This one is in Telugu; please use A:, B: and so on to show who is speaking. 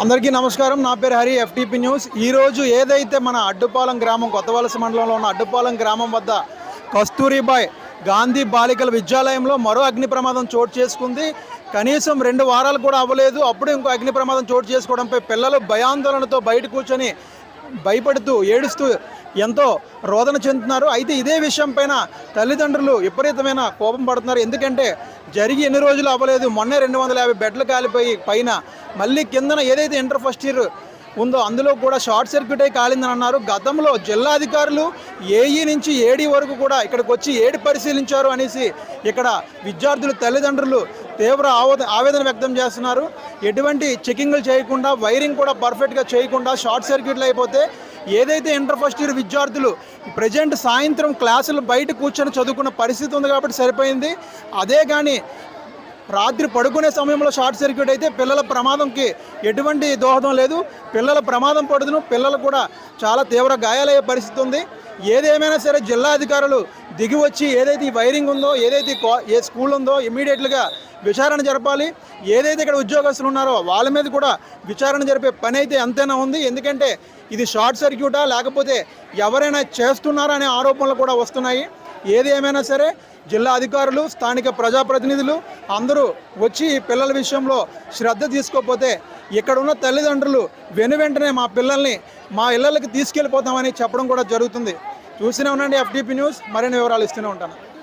A: అందరికీ నమస్కారం. నా పేరు హరి ఎఫ్టీపీ న్యూస్. ఈరోజు ఏదైతే మన అడ్డుపాలెం గ్రామం కొత్తవలస మండలంలో ఉన్న అడ్డుపాలెం గ్రామం వద్ద కస్తూరిబాయ్ గాంధీ బాలికల విద్యాలయంలో మరో అగ్ని ప్రమాదం చోటు చేసుకుంది. కనీసం రెండు వారాలు కూడా అవ్వలేదు. అప్పుడు ఇంకో అగ్ని ప్రమాదం చోటు చేసుకోవడంపై పిల్లలు భయాందోళనతో బయట కూర్చొని భయపడుతూ ఏడుస్తూ ఎంతో రోదన చెందుతున్నారు. అయితే ఇదే విషయంపైన తల్లిదండ్రులు విపరీతమైన కోపం పడుతున్నారు. ఎందుకంటే జరిగి ఎన్ని రోజులు అవ్వలేదు. మొన్నే రెండు వందల యాభై బెడ్లు కాలిపోయి పైన మళ్ళీ కిందన ఏదైతే ఇంటర్ ఫస్ట్ ఇయర్ ఉందో అందులో కూడా షార్ట్ సర్క్యూట్ అయి కాలిందని అన్నారు. గతంలో జిల్లా అధికారులు ఏఈ నుంచి ఏడీ వరకు కూడా ఇక్కడికి వచ్చి ఏడి పరిశీలించారు అనేసి ఇక్కడ విద్యార్థులు తల్లిదండ్రులు తీవ్ర ఆవేదన వ్యక్తం చేస్తున్నారు. ఎటువంటి చెకింగ్లు చేయకుండా వైరింగ్ కూడా పర్ఫెక్ట్గా చేయకుండా షార్ట్ సర్క్యూట్లు అయిపోతే ఏదైతే ఇంటర్ ఫస్ట్ ఇయర్ విద్యార్థులు ప్రజెంట్ సాయంత్రం క్లాసులు బయట కూర్చొని చదువుకున్న పరిస్థితి ఉంది కాబట్టి సరిపోయింది. అదే కానీ రాత్రి పడుకునే సమయంలో షార్ట్ సర్క్యూట్ అయితే పిల్లల ప్రమాదంకి ఎటువంటి దోహదం లేదు. పిల్లల ప్రమాదం పడుతును పిల్లలు కూడా చాలా తీవ్ర గాయాలయ్యే పరిస్థితి ఉంది. ఏదేమైనా సరే జిల్లా అధికారులు దిగి వచ్చి ఏదైతే ఈ వైరింగ్ ఉందో ఏదైతే ఏ స్కూల్ ఉందో ఇమీడియట్గా విచారణ జరపాలి. ఏదైతే ఇక్కడ ఉద్యోగస్తులు ఉన్నారో వాళ్ళ మీద కూడా విచారణ జరిపే పని అయితే ఎంతైనా ఉంది. ఎందుకంటే ఇది షార్ట్ సర్క్యూటా? లేకపోతే ఎవరైనా చేస్తున్నారా అనే ఆరోపణలు కూడా వస్తున్నాయి. ఏది ఏమైనా సరే జిల్లా అధికారులు స్థానిక ప్రజాప్రతినిధులు అందరూ వచ్చి పిల్లల విషయంలో శ్రద్ధ తీసుకోకపోతే ఇక్కడ ఉన్న తల్లిదండ్రులు వెను వెంటనే మా పిల్లల్ని మా ఇళ్ళకి తీసుకెళ్ళిపోతామని చెప్పడం కూడా జరుగుతుంది. చూస్తూనే ఉండండి ఎఫ్టీపీ న్యూస్. మరిన్ని వివరాలు ఇస్తూనే ఉంటాను.